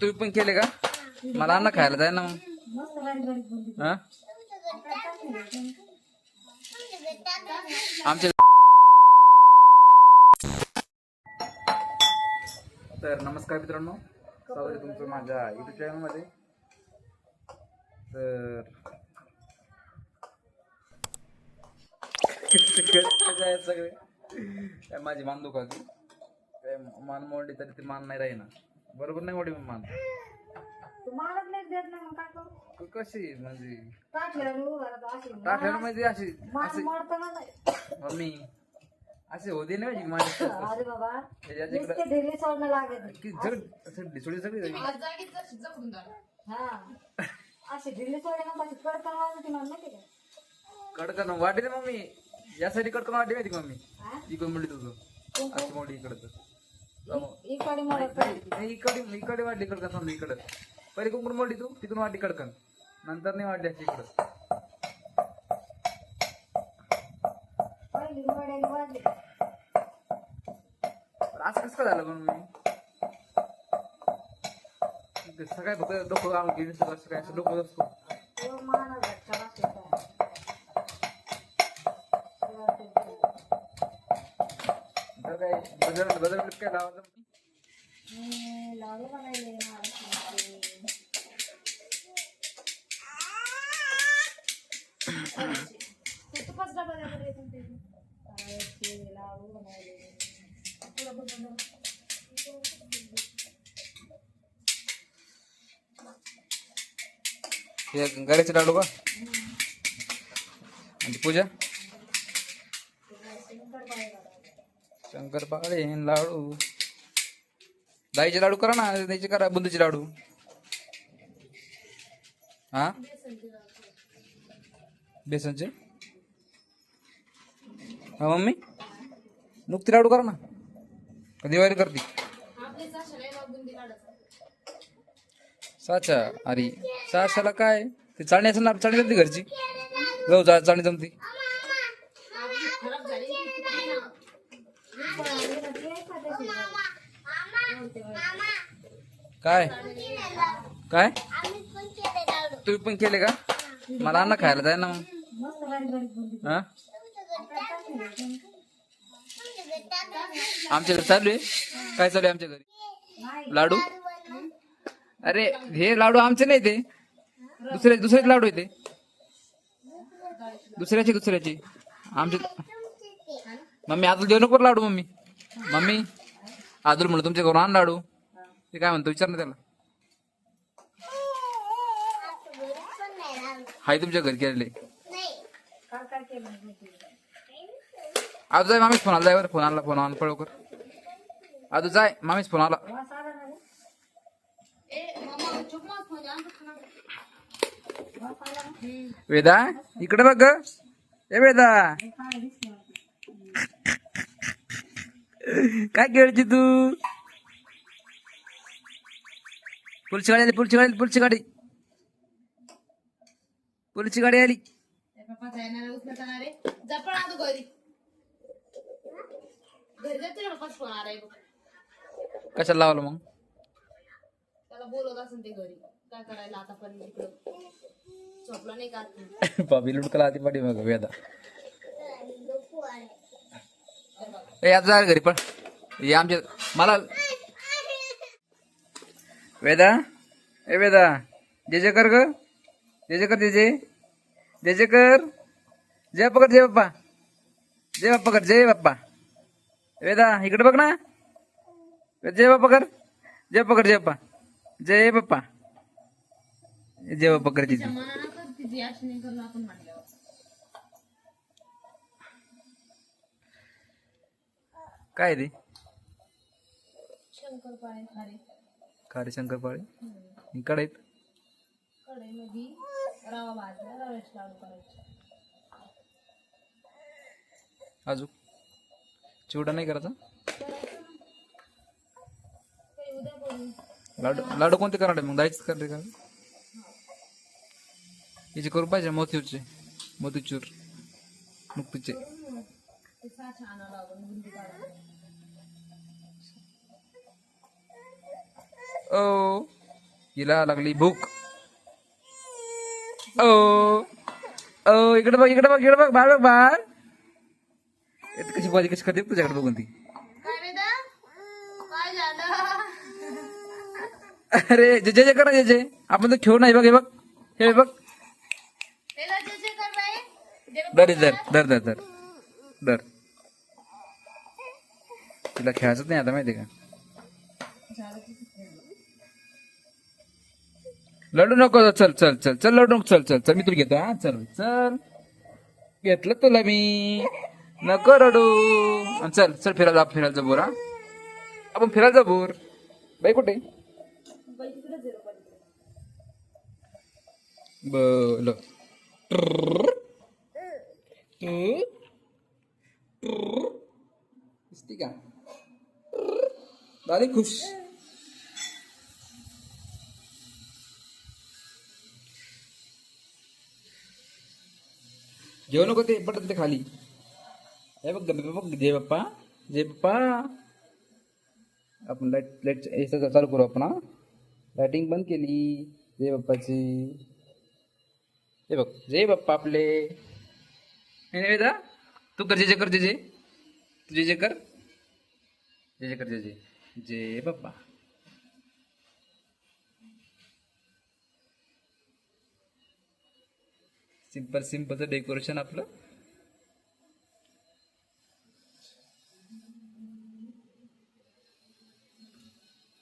तुम्ही पण केले का? मला अन्न खायला जाय ना मग. हा? आमच्या तर नमस्कार मित्रांनो स्वागत आहे तुमचं माझ्या युट्यूब चॅनलमध्ये तर आहेत सगळे माझी मान दुखाली काय मान मोडली तरी ती मान नाही राही ना बरोबर नाही मोडी मान. तू मारत नाही देत ना मग काय करू? क- कशी म्हणजे? राहतो अशी. म्हणजे अशी नाही. मम्मी असे होते नाही माझी माझी अरे बाबा त्याच्यात इकडं नुसते ढिले सोडणं लागत की जग. सगळी सगळी सगळी हा. अशी ढिले ना पाहिजे कडकन वाजती का? कडकन मम्मी. यासाठी कडकन वाटली माहिती का मम्मी? हा? इकडून म्हणली तुझं. अशी मोठी इकडं इकडे पाहिजे नाही इकडे इकडे कडकन समजा इकडं. पहिले कुंकून मोडली तू तिथून वाटली कडकन. नंतर नाही वाटली अशी इकडं. पहिली मोड्याने वाजली पण असं कसं काय झालं म्हणून मी सकाळी फक्त डोकं गेली सगळं काय असं डोकं असतो काय बदल बदल काय लावायचं? हे गड्याचे लाडू का? आणि पूजा? शंकरपाळे लाडू. दाईचे लाडू करा ना द्यायचे करा बुंदीचे लाडू. हा? बेसनचे? हा मम्मी? नुकती लाडू करा ना. दिवाळी करते? साचा अरे साशाला काय? ते चाळणी असणार ना चाळणी जमती घरची. जाऊ जा चाळणी जमती. काय? काय? तुम्ही पण केले का? मला अन्न खायला जाय ना मग. हा? आमच्या घरी चालू आहे. काय चालू आहे आमच्या घरी? लाडू? अरे हे लाडू आमचे नाही ते. दुसरे दुसरेच लाडू आहे ते. दुसऱ्याचे दुसऱ्याचे. आमचे मम्मी आजून देऊ नको लाडू मम्मी. मम्मी आदूल म्हणलं तुमच्या घरून आण लाडू. ते काय म्हणतो विचार ना त्याला. हाय तुमच्या घरी केलेले. आज जाय मामीच फोन आला जाय बरं फोन आला फोन आला पळवकर कर. जाय मामीच फोन आला. वेदा इकडे बघ ए वेदा. काय काय खेळची तू? पुलची गाडी आली पुलची गाडी आली, पुलची गाडी. पुलची गाडी आली. जपण आता घरी. घरी जाते ना पप्पाच फोन आलाय बघ. कशाला लावलं मग? त्याला बोलवत असेल ते घरी. काय करायला आता पण झोपलं नाही का आता? बाबी लुडकला आधी पाठी मग वेदा. ए आता जा घरी पण ये आमच्या मला वेदा? ए वेदा जे जे कर ग? जे जे कर जे जे जे जे कर जय बाप्पा कर जय बाप्पा. जय बाप्पा कर जय बाप्पा. वेदा इकडे बघ ना. जय बाप्पा कर जय बाप्पा कर जय बाप्पा. जय बाप्पा. जय बाप्पा कर तिथे काय ते शंकर पाणी खारे. कढईमध्ये रवा भाजला रव्याचे लाडू करायचे. अजून चिवडा नाही करायचा? लाडू लाडू कोणते करणार आहे? मग दायच करते का? याचे करू पाहिजे मोतीचूरचे. मोतीचूर नुकतीचे. ओ. हिला लागली भूक. ओ. ओ इकडे बघ इकडे बघ इकडे बघ बाहेर बघ बाहेर. येत कशी बाजी कशी करते तुझ्याकडे बघून ती. अरे जे जे जे करा जे जे. आपण तर खेळू नाही बघ हे बघ. हे बघ. दर दर दर दर दर दर तिला खेळायचंच नाही आता माहिती का? लढू नको चल चल चल चल लढू नको. चल चल चल. मी तुला घेतो हा? चल चल. घेतलं तुला मी. नको रडू. चल चल फिरायला जा फिरायला जा बोर. हा आपण फिरायला जा बोर. बाई कुठे? बल दिसती का? दादी खुश. जेवण नको ते ते खाली हे बघ बघ जय बाप्पा जय बाप्पा आपण लाईट लाईट याचं चालू करू आपण हा लाईटिंग बंद केली जय बाप्पाची हे बघ जय बाप्पा वेदा तू कर जे जे कर जे जे तू जे जे कर जे जे कर जे जे जय बाप्पा सिंपल सिंपलचं डेकोरेशन आपलं.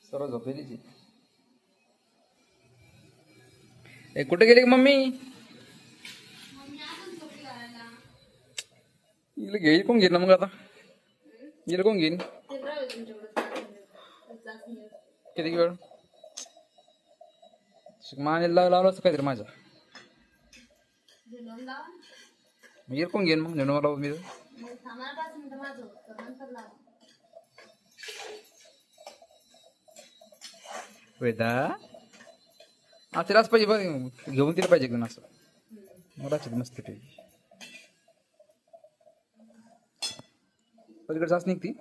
सर्व झोपेलीची ए कुठे गेली का मम्मी? हिला घेईल कोण घेईल ना मग आता. हिला कोण घेईन. किती वेळ? माने लावलं असं काहीतरी माझ्या मी कोण घेईन मग नेणं मला मी वेदा हा तिलाच पाहिजे बघ घेऊन तिला पाहिजे घेऊन असं मला मस्त ते पलीकडे जास्त निघती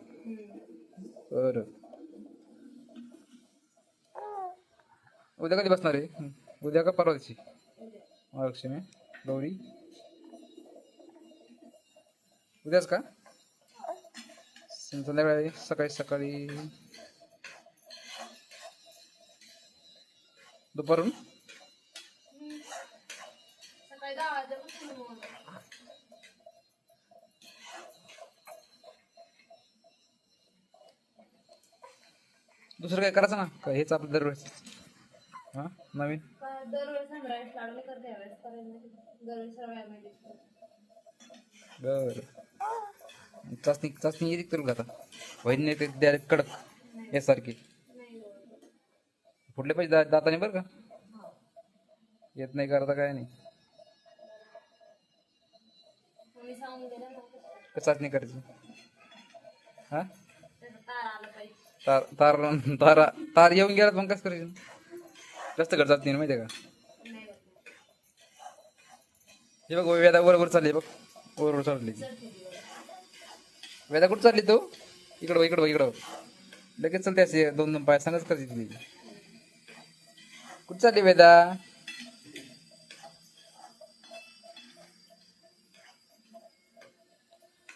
बर उद्या कधी बसणार आहे उद्या का परवा दिवशी महालक्ष्मी गौरी? उद्याच का? संध्याकाळी सकाळी सकाळी. दुपारून? दुसरं काय करायचं ना? का हेच आपलं दरवेळेस. हा? नवीन? दरवेळेस बर चाचणी चाचणी येते तुला आता? वहिनी नाही. ते डायरेक्ट कडक यासारखी. फुटले पाहिजे दा दाताने बरं का? येत नाही करता काय नाही. चाचणी करायची? हा? तार तार तार तारा येऊन गेला मग कसं करायचं? जास्त घर ना माहिती आहे का? हे बघ वेदा बरोबर चालली बघ. बरोबर चालली. ती. वेदा कुठं चालली तू? इकडं इकडं बघ, इकडं लगेच चालते असे दोन दोन पाय सांगच करते ती. कुठं चालली वेदा?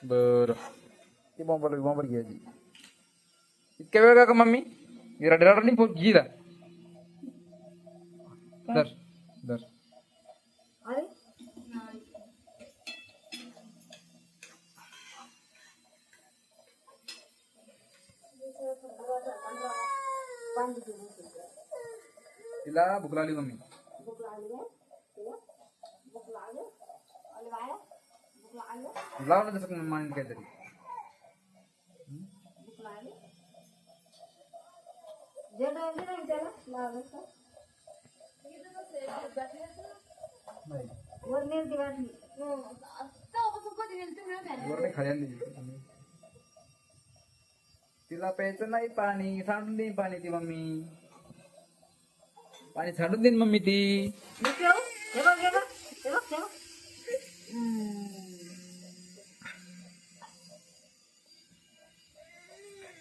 बर. ती बॉम्बर बॉम्बर घ्यायची इतक्या वेळ का का मम्मी? रड रडली फोन घिरा दर दर तिला भूक लागली मम्मी. भूक लागली आहे तुला? भूक लागली अरे बाया भूक लागली लाव ना तसं मांड काहीतरी. भूक लागली जेवण वगैरे नाही. त्याला लागलं का नाही वर नेलती वाटली तेव्हापासून कधी गेली तुम्ही नव्हत्या ना? वर नाही खाली आणली तिला प्यायचं नाही पाणी सांडून देईन पाणी ती मम्मी. पाणी सांडून देईन मम्मी ती.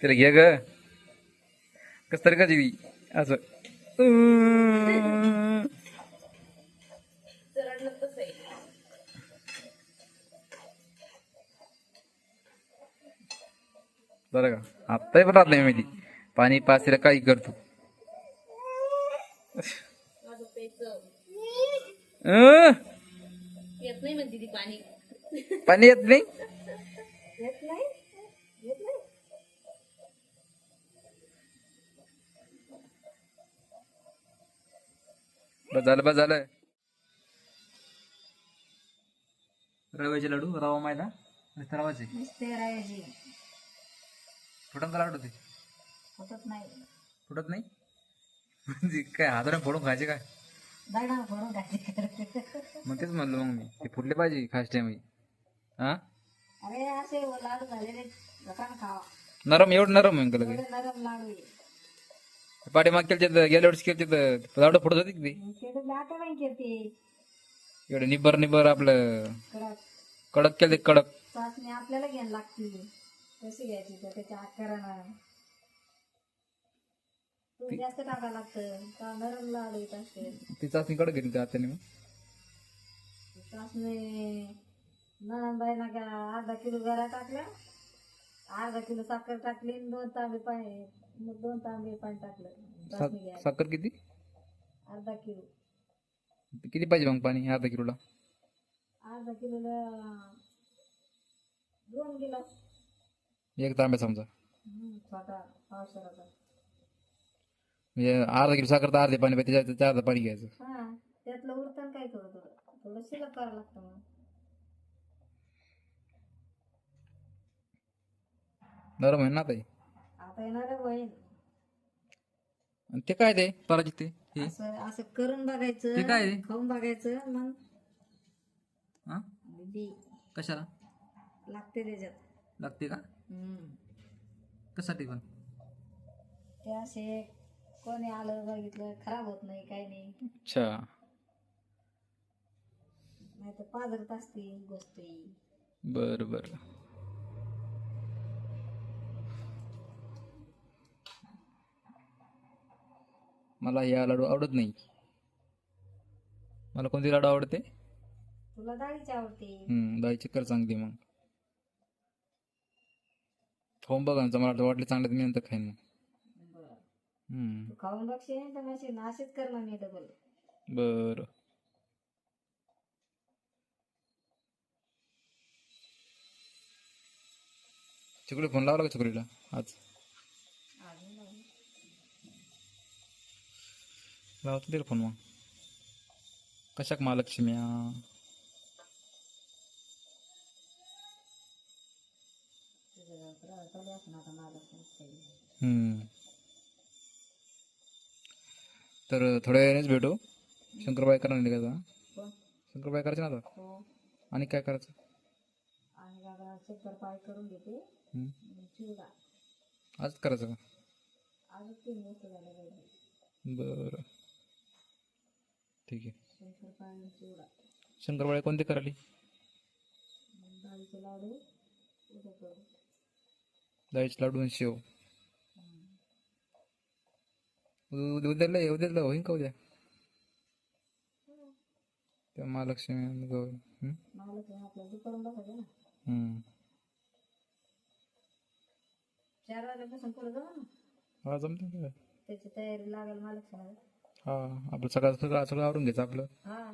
तिला घे ग. कस तरी का जीवी असं. बरं का? आत्ताही पण राहत नाही माहिती पाणी पाचीला काही करतो? पाणी पाणी येत नाही येत नाही येत नाही? बस झालं बस झालं. रव्याचे लाडू रवा मैदा आणि रवाचे. फुटून का लाडू ते? फुटत नाही. फुटत नाही? म्हणजे काय हाताने फोडून खायचे काय? दगडाला फोडून खायचे. मग तेच म्हणलं मग मी ते फुटले पाहिजे खास टाइम. हा? अरे असे लाडू झालेले खावा. नरम एवढं नरम लगे एवढे नरम लाडू आहे. पाठी केलते तर गेल्या वर्षी केलते तर लाडू फुटत होती की ते? मग ते तर आता नाही करते एवढं निब्बर निब्बर आपलं कडक. केलते कडक. आपल्याला घ्यायला लागते. कशी घ्यायची तर त्याच्या आकारानं तूप जास्त टाकावं लागतं. का नरम लाडू येत असते? ती चाचणी कडक घेतली त्या हाताने मग? चाचणी नंदाई ना का अर्धा किलो गरा टाकला अर्धा किलो साखर टाकली आणि दोन तांबे पाणी मग दोन तांबे पाणी टाकलं. चाचणी सा- घ्यायला. साखर किती? अर्धा किलो. किती पाहिजे मग पाणी अर्धा किलोला? अर्धा किलोला दोन गिलास. एक तांब्या समजा. म्हणजे अर्धा किलो साखर तर अर्धे पाणी पाहिजे त्याच्यात त्याचं अर्ध पाणी घ्यायचं. त्यातलं उरतं काय थोडं थोडं थोडं शिल्लक करावं लागतं मग. नरम आहे ना ताई? आता येणार होईल आणि ते काय ते पराजित ते? हे? असं असं करून बघायचं ते काय आहे? खाऊन बघायचं मग हा बी. कशाला? लागते त्याच्यात. लागते का. कशासाठी पण? ते असे कोणी आलं बघितलं खराब होत नाही काही नाही. अच्छा. नाही तर पाजरत असतील गोष्टी बर बर. मला या लाडू आवडत नाही. मला कोणती लाडू आवडते? तुला डाळीची आवडते. हम्म डाळी चिक्कर चांगली मग. खाऊन बघा ना, मला वाटलं वाटले चांगलं तर मी नंतर खाईन मग. खाऊन बघशील तर मशीन असेच कर मग मी डबल बर. चिकडी फोन लावला का चिकडीला आज. लावतो तिला फोन मग. कशाक महालक्ष्म्या तर थोड्या वेळानेच भेटू. शंकरबाई करणार नाही का शंकरबाई करायचं ना आता? हो. आणि काय करायचं? करून घेते. चिवडा आजच करायचं का? तीन पाहिजे बरं. ठीक आहे. शंकर पाय आणि चिवडा शंकरबाई कोणती करायली? डाळीचे लाडू उद्या करू. शेव. उद्या उद्याला उद्याला होईन का उद्या? त्या महालक्ष्मी गौरी. चार वाजल्यापासून पुढे जाऊ ना. हा जमते त्याची तयारी लागेल हा आपलं सकाळ सगळं सगळं आवरून घ्यायचं आपलं. हा.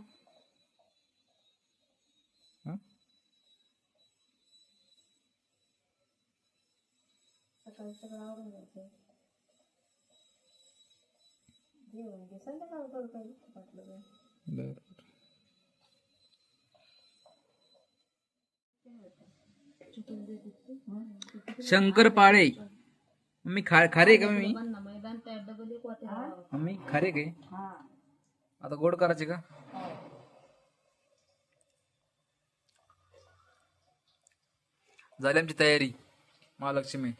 सकाळी सगळं आवरून घ्यायचं जेवण घे संध्याकाळ करू काही वाटलं तर. बरं शंकर पाळे मम्मी खा खारे का मम्मी पण ना मैदान त्या डबल एक वाटे लावावं. मम्मी खारे काय हा आता गोड करायचे का झाली आमची तयारी महालक्ष्मी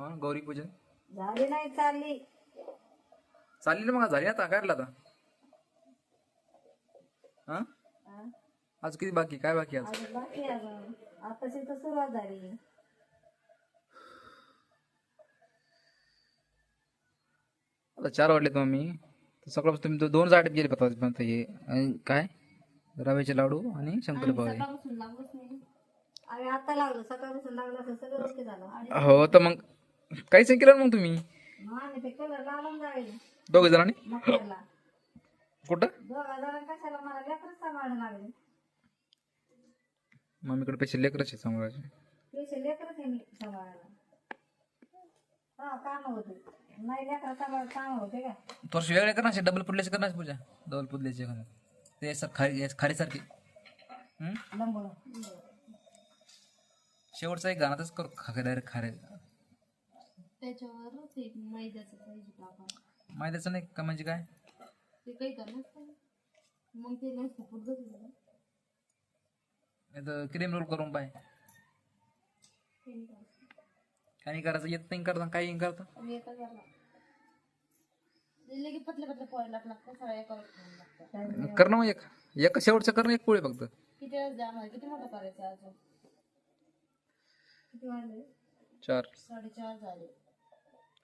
हा गौरी पूजन. झाली नाही चालली. चालली ना मग झाली आता काय आता? हा? हा? आज किती बाकी काय बाकी आज? अजून बाकी आहे अजून. आताशी तर सुरुवात झाली. आता चार मम्मी तर सकाळपासून तुम्ही दो- दोन झाडे गेले पता हे आणि काय? रव्याचे लाडू आणि शंकरपाळे. सकाळपासून लागलोच नाही. आम्ही आता लागलो सकाळपासून लागलो असं सगळं ओके झालं. हो तर मग काहीच नाही केलं ना मग तुम्ही? मग आम्ही ते कलर लावून जाईल. दोघे जणांनी? कुठं? दोघा जणांना कशाला मला लेकरच सांभाळायला लागले मम्मीकडे पैसे लेकराचे सांभाळायचे. पैसे लेकरच आहे मी सांभाळायला. हा काम होते. नाही लेकरा सांभाळ काम होते का? थोडसे वेगळे करणार डबल पुडल्याचे करणार पूजा? डबल पुडल्याचे ते सर खारी खारीसारखे हम्म? शेवटचा एक गाण्यातच करू. खा डायरेक्ट खारे त्याच्यावर ते मैद्याचं पाहिजे टाका माहितीचं नाही का? म्हणजे काय? ते काही करणार मग ते नसतं पुढचं दिलं नाही क्रीम रोल करून पाय. काही करायचं येत नाही करता काही करता. मी येता करला दिले की पतले खाऊन लागतात कर ना मग एक. एक शेवटचं कर ना एक पोळी फक्त. किती वेळेस द्या किती मोठं करायचं आहे अजून? किती वाजले चार. साडेचार झाले.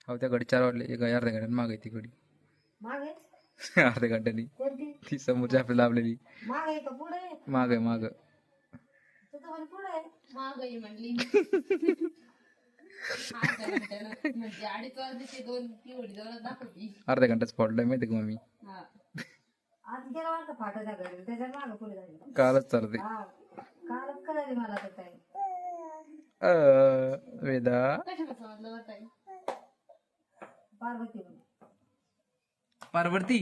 हो त्या घडी चार वाजले एक अर्ध्या घंट्यात माग आहे ती मागे अर्ध्या घंट्यानी. कोणती? ती समोरची आपली लाभलेली मागे आहे का? पुढे आहे? माग आहे माग. तुझं म्हणे पुढे आहे. महागाई म्हणली. अर्ध्या घंट्यानं. म्हणजे अडीच वाजले ते दोन दाखवती. अर्ध्या माहिती का मम्मी? हा. आज गेला वाटतं फाटाच्या घरी. त्याच्यामागे पुढे जाईल कालच चालते हा. कालच मला तर काय अ, वेदा. कशाला समजलं बरं ताई? पार्वती पार्वती?